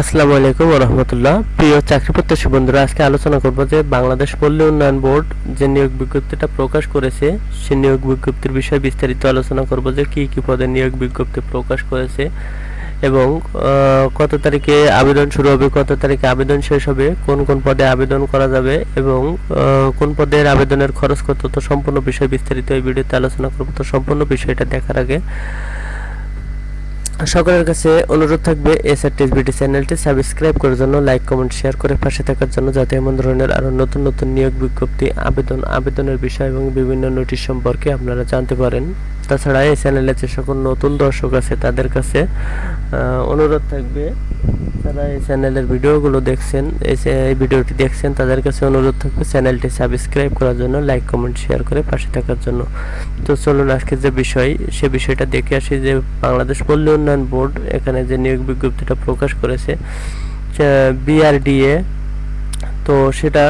আসসালামু আলাইকুম রহমতুল্লাহ প্রিয় চাকরি প্রত্যাশী বন্ধুরা, আজকে আলোচনা করব যে বাংলাদেশ পল্লী উন্নয়ন বোর্ড যে নিয়োগ বিজ্ঞপ্তিটা প্রকাশ করেছে, সে নিয়োগ বিজ্ঞপ্তির বিষয়ে বিস্তারিত আলোচনা করব যে কি কি পদে নিয়োগ বিজ্ঞপ্তি প্রকাশ করেছে এবং কত তারিখে আবেদন শুরু হবে, কত তারিখে আবেদন শেষ হবে, কোন কোন পদে আবেদন করা যাবে এবং কোন পদের আবেদনের খরচ কত, তো সম্পূর্ণ বিষয় বিস্তারিত এই ভিডিওতে আলোচনা করব। তো সম্পূর্ণ বিষয়টা দেখার আগে সকলের কাছে অনুরোধ থাকবে এসআর বিটি চ্যানেলটি সাবস্ক্রাইব করার জন্য, লাইক, কমেন্ট, শেয়ার করে পাশে থাকার জন্য যাতে এমন ধরনের আরও নতুন নতুন নিয়োগ বিজ্ঞপ্তি, আবেদন, আবেদনের বিষয় এবং বিভিন্ন নোটিশ সম্পর্কে আপনারা জানতে পারেন। তাছাড়া এই চ্যানেলে যে সকল নতুন দর্শক আছে তাদের কাছে অনুরোধ থাকবে, যারা এই চ্যানেলের ভিডিওগুলো দেখছেন, এই ভিডিওটি দেখছেন, তাদের কাছে অনুরোধ থাকবে চ্যানেলটি সাবস্ক্রাইব করার জন্য, লাইক, কমেন্ট, শেয়ার করে পাশে থাকার জন্য। তো চলুন আজকে যে বিষয়, সে বিষয়টা দেখে আসি যে বাংলাদেশ পল্লী উন্নয়ন বোর্ড এখানে যে নিয়োগ বিজ্ঞপ্তিটা প্রকাশ করেছে বিআরডিএ, তো সেটা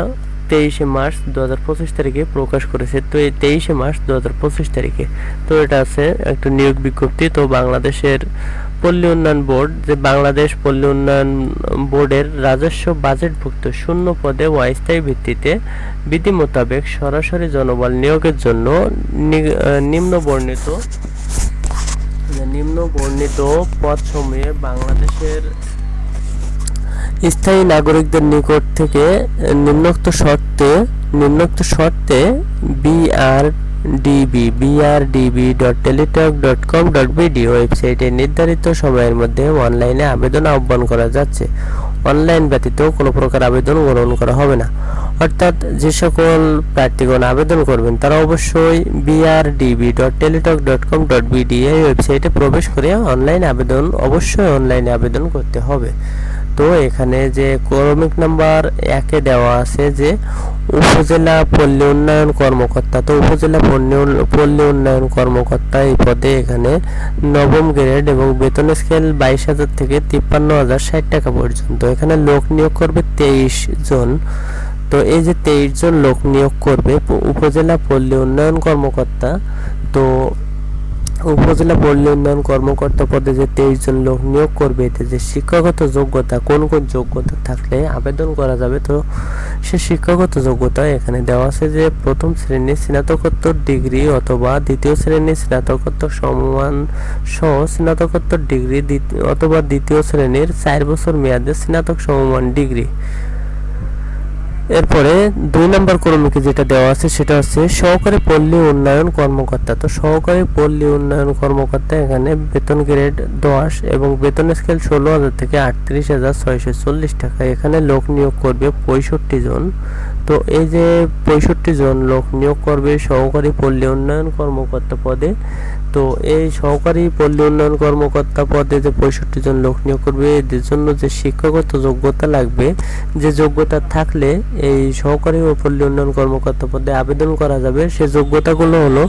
তেইশে মার্চ দু হাজার পঁচিশ তারিখে প্রকাশ করেছে। তো এই তেইশে মার্চ দু হাজার পঁচিশ তারিখে। তো এটা আছে একটা নিয়োগ বিজ্ঞপ্তি। তো বাংলাদেশের পল্লী উন্নয়ন বোর্ড, যে বাংলাদেশ পল্লী উন্নয়ন বোর্ডের রাজস্ব বাজেটভুক্ত শূন্য পদে অস্থায়ী ভিত্তিতে বিধি মোতাবেক সরাসরি জনবল নিয়োগের জন্য নিম্ন বর্ণিত নিম্ন বর্ণিত বাংলাদেশের স্থায়ী নাগরিকদের নিকট থেকে নিম্নোক্ত শর্তে নিম্নোক্ত শর্তে BR DB BRDB dot Teletalk dot com dot BD ওয়েবসাইটে নির্ধারিত সময়ের মধ্যে অনলাইনে আবেদন আহ্বান করা যাচ্ছে। অনলাইন ব্যতীত কোনো প্রকার আবেদন গ্রহণ করা হবে না। অর্থাৎ যে সকল প্রার্থীগণ আবেদন করবেন, তারা অবশ্যই BRDB dot Teletalk dot com dot BD এই ওয়েবসাইটে প্রবেশ করে অনলাইন আবেদন, অবশ্যই অনলাইনে আবেদন করতে হবে। তো এখানে যে ক্রমিক নাম্বার একে দেওয়া আছে যে উপজেলা পল্লী উন্নয়ন কর্মকর্তা। তো উপজেলা পল্লী উন- পল্লী উন্নয়ন কর্মকর্তা এই পদে এখানে নবম গ্রেড এবং বেতন স্কেল বাইশ হাজার থেকে তিপ্পান্ন হাজার ষাট টাকা পর্যন্ত। এখানে লোক নিয়োগ করবে তেইশ জন। তো এই যে তেইশ জন লোক নিয়োগ করবে, উপজেলা পল্লী উন্নয়ন কর্মকর্তা, তো উপজেলা পল্লী উন্নয়ন কর্মকর্তা পদে যে তেইশ জন লোক নিয়োগ করবে, এতে যে শিক্ষাগত যোগ্যতা, কোন কোন যোগ্যতা থাকলে আবেদন করা যাবে, তো সে শিক্ষাগত যোগ্যতা এখানে দেওয়া আছে যে প্রথম শ্রেণির স্নাতকোত্তর ডিগ্রি অথবা দ্বিতীয় শ্রেণির স্নাতকোত্তর সমমান সহ স্নাতকোত্তর ডিগ্রি অথবা দ্বিতীয় শ্রেণির চার বছর মেয়াদে স্নাতক সমমান ডিগ্রি। এরপরে দুই নম্বর কর্মীকে যেটা দেওয়া আছে, সেটা হচ্ছে সহকারী পল্লী উন্নয়ন কর্মকর্তা। তো সহকারী পল্লী উন্নয়ন কর্মকর্তা এখানে বেতন গ্রেড দশ এবং বেতন স্কেল ষোলো হাজার থেকে আটত্রিশ হাজার ছয়শো চল্লিশ টাকা। এখানে লোক নিয়োগ করবে পঁয়ষট্টি জন। তো এই যে পঁয়ষট্টি জন লোক নিয়োগ করবে সহকারী পল্লী উন্নয়ন কর্মকর্তা পদে, তো এই সহকারী পল্লী উন্নয়ন কর্মকর্তা পদে যে পঁয়ষট্টি জন লোক নিয়োগ করবে, এদের জন্য যে শিক্ষাগত যোগ্যতা লাগবে, যে যোগ্যতা থাকলে এই সহকারী ও পল্লী উন্নয়ন কর্মকর্তা পদে আবেদন করা যাবে। সে যোগ্যতাগুলো হলো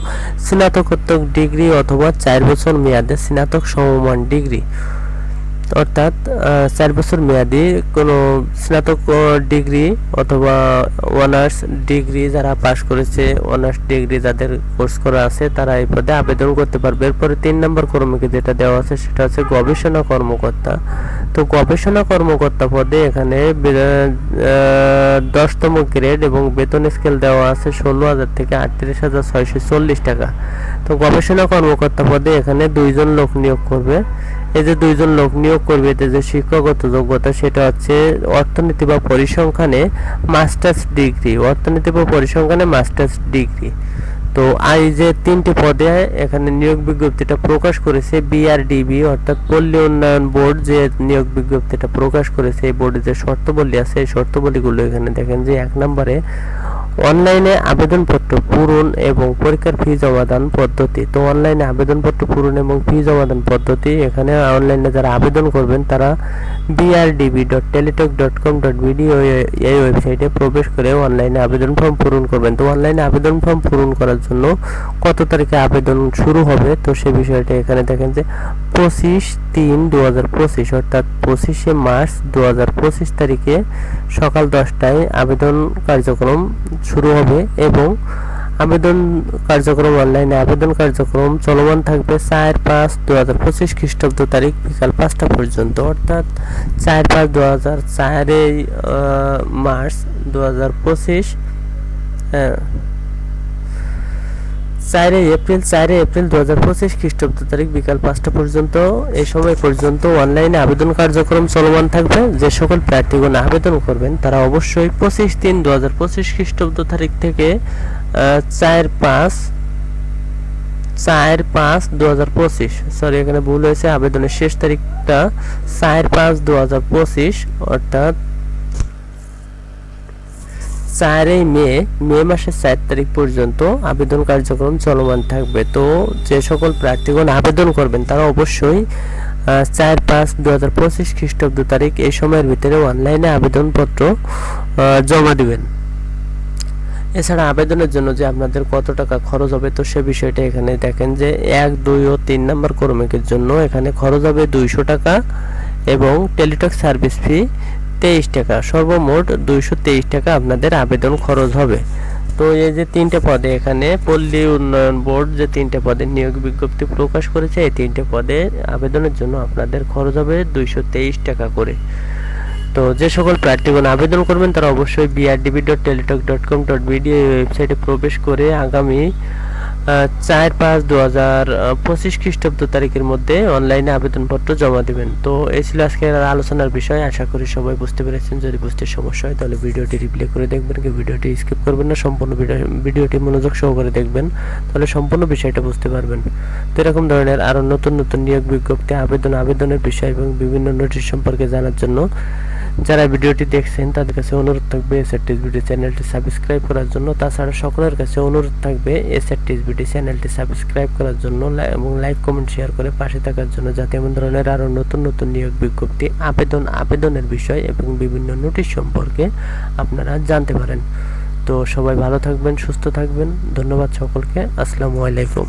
স্নাতকোত্তর ডিগ্রি অথবা চার বছর মেয়াদে স্নাতক সমমান ডিগ্রি। অর্থাৎ চার বছর মেয়াদি কোনো স্নাতক ডিগ্রি অথবা অনার্স ডিগ্রি যারা পাশ করেছে অনার্স ডিগ্রি যাদের কোর্স করা আছে, তারা এই পদে আবেদন করতে পারবে। এরপরে তিন নম্বর কর্মীকে যেটা দেওয়া আছে, সেটা হচ্ছে গবেষণা কর্মকর্তা। তো গবেষণা কর্মকর্তা পদে এখানে দশতম গ্রেড এবং বেতন স্কেল দেওয়া আছে ষোলো হাজার থেকে আটত্রিশ হাজার ছয়শো চল্লিশ টাকা। তো গবেষণা কর্মকর্তা পদে এখানে দুইজন লোক নিয়োগ করবে। এই যে দুইজন লোক নিয়োগ করবে, এতে যে শিক্ষাগত যোগ্যতা, সেটা হচ্ছে অর্থনীতি বা পরিসংখ্যানে মাস্টার্স ডিগ্রি, অর্থনীতি বা পরিসংখ্যানে মাস্টার্স ডিগ্রি। তো আই যে তিনটি পদে এখানে নিয়োগ বিজ্ঞপ্তিটা প্রকাশ করেছে বিআরডিবি, অর্থাৎ পল্লী উন্নয়ন বোর্ড যে নিয়োগ বিজ্ঞপ্তিটা প্রকাশ করেছে, এই বোর্ডে যে শর্তাবলী আছে, এই শর্তাবলীগুলো এখানে দেখেন যে এক নম্বরে অনলাইনে আবেদনপত্র পূরণ এবং পরীক্ষার ফি জমাদান পদ্ধতি। তো অনলাইনে আবেদনপত্র পূরণ এবং ফি জমাদান পদ্ধতি, এখানে অনলাইনে যারা আবেদন করবেন, তারা BRDB dot Teletalk dot com dot BD এই ওয়েবসাইটে প্রবেশ করে অনলাইনে আবেদন ফর্ম পূরণ করবেন। তো অনলাইনে আবেদন ফর্ম পূরণ করার জন্য কত তারিখে আবেদন শুরু হবে? তো সে বিষয়টা এখানে দেখেন যে পঁচিশ তিন দু হাজার পঁচিশ, অর্থাৎ পঁচিশে মার্চ দু হাজার পঁচিশ তারিখে সকাল দশটায় আবেদন কার্যক্রম শুরু হবে এবং আবেদন কার্যক্রম অনলাইনে আবেদন কার্যক্রম চলমান থাকবে চার পাঁচ দু হাজার পঁচিশ খ্রিস্টাব্দ তারিখ বিকাল পাঁচটা পর্যন্ত। অর্থাৎ চার পাঁচ দু হাজার চারই মার্চ দু হাজার পঁচিশ হ্যাঁ চারে এপ্রিল চারে এপ্রিল দু হাজার পঁচিশ খ্রিস্টাব্দ তারিখ বিকাল পাঁচটা পর্যন্ত। এই সময় পর্যন্ত অনলাইনে আবেদন কার্যক্রম চলমান থাকবে। যে সকল প্রার্থীগণ আবেদন করবেন, তারা অবশ্যই পঁচিশ তিন দু হাজার পঁচিশ খ্রিস্টাব্দ তারিখ থেকে চার পাঁচ চার পাঁচ দু হাজার পঁচিশ সরি এখানে ভুল হয়েছে, আবেদনের শেষ তারিখটা চার পাঁচ দু হাজার পঁচিশ, অর্থাৎ চারই মে মে মাসের চার তারিখ পর্যন্ত আবেদন কার্যক্রম চলমান থাকবে। তো যে সকল প্রার্থীগণ আবেদন করবেন, তারা অবশ্যই চার পাঁচ দু হাজার পঁচিশ খ্রিস্টাব্দ তারিখ এই সময়ের ভিতরে অনলাইনে আবেদনপত্র জমা দিবেন। এছাড়া আবেদনের জন্য যে আপনাদের কত টাকা খরচ হবে, তো সে বিষয়টা এখানে দেখেন যে এক, দুই ও তিন নম্বর কর্মীকের জন্য এখানে খরচ হবে দুইশো টাকা এবং টেলিটক সার্ভিস ফি তেইশ টাকা। সর্বমোট দুইশো তেইশ টাকা আপনাদের আবেদন খরচ হবে। তো এই যে তিনটে পদে এখানে পল্লী উন্নয়ন বোর্ড যে তিনটে পদে নিয়োগ বিজ্ঞপ্তি প্রকাশ করেছে, এই তিনটে পদে আবেদনের জন্য আপনাদের খরচ হবে দুইশো তেইশ টাকা করে। তো যে সকল প্রার্থীগণ আবেদন করবেন, তারা অবশ্যই BRDB dot Teletalk dot com dot BD ওয়েবসাইটে প্রবেশ করে আগামী চার পাঁচ দু হাজার পঁচিশ খ্রিস্টাব্দ তারিখের মধ্যে অনলাইনে আবেদনপত্র জমা দেবেন। তো এই ছিল আজকের আলোচনার বিষয়। আশা করি সবাই বুঝতে পেরেছেন। যদি বুঝতে সমস্যা হয়, তাহলে ভিডিওটি রিপ্লে করে দেখবেন। কি ভিডিওটি স্কিপ করবেন না, সম্পূর্ণ ভিডিও ভিডিওটি মনোযোগ সহকারে দেখবেন, তাহলে সম্পূর্ণ বিষয়টা বুঝতে পারবেন। তো এরকম ধরনের আরও নতুন নতুন নিয়োগ বিজ্ঞপ্তি, আবেদন আবেদনের বিষয় এবং বিভিন্ন নোটিশ সম্পর্কে জানার জন্য যারা ভিডিওটি দেখছেন, তাদের কাছে অনুরোধ থাকবে এসআরটিস ভিডিও চ্যানেলটি সাবস্ক্রাইব করার জন্য। তাছাড়া সকলের কাছে অনুরোধ থাকবে এসআরটিস ভিডিও চ্যানেলটি সাবস্ক্রাইব করার জন্য এবং লাইক কমেন্ট শেয়ার করে পাশে থাকার জন্য যাতে এমন ধরনের আরও নতুন নতুন নিয়োগ বিজ্ঞপ্তি, আবেদন, আবেদনের বিষয় এবং বিভিন্ন নোটিশ সম্পর্কে আপনারা জানতে পারেন। তো সবাই ভালো থাকবেন, সুস্থ থাকবেন। ধন্যবাদ সকলকে। আসসালামু আলাইকুম।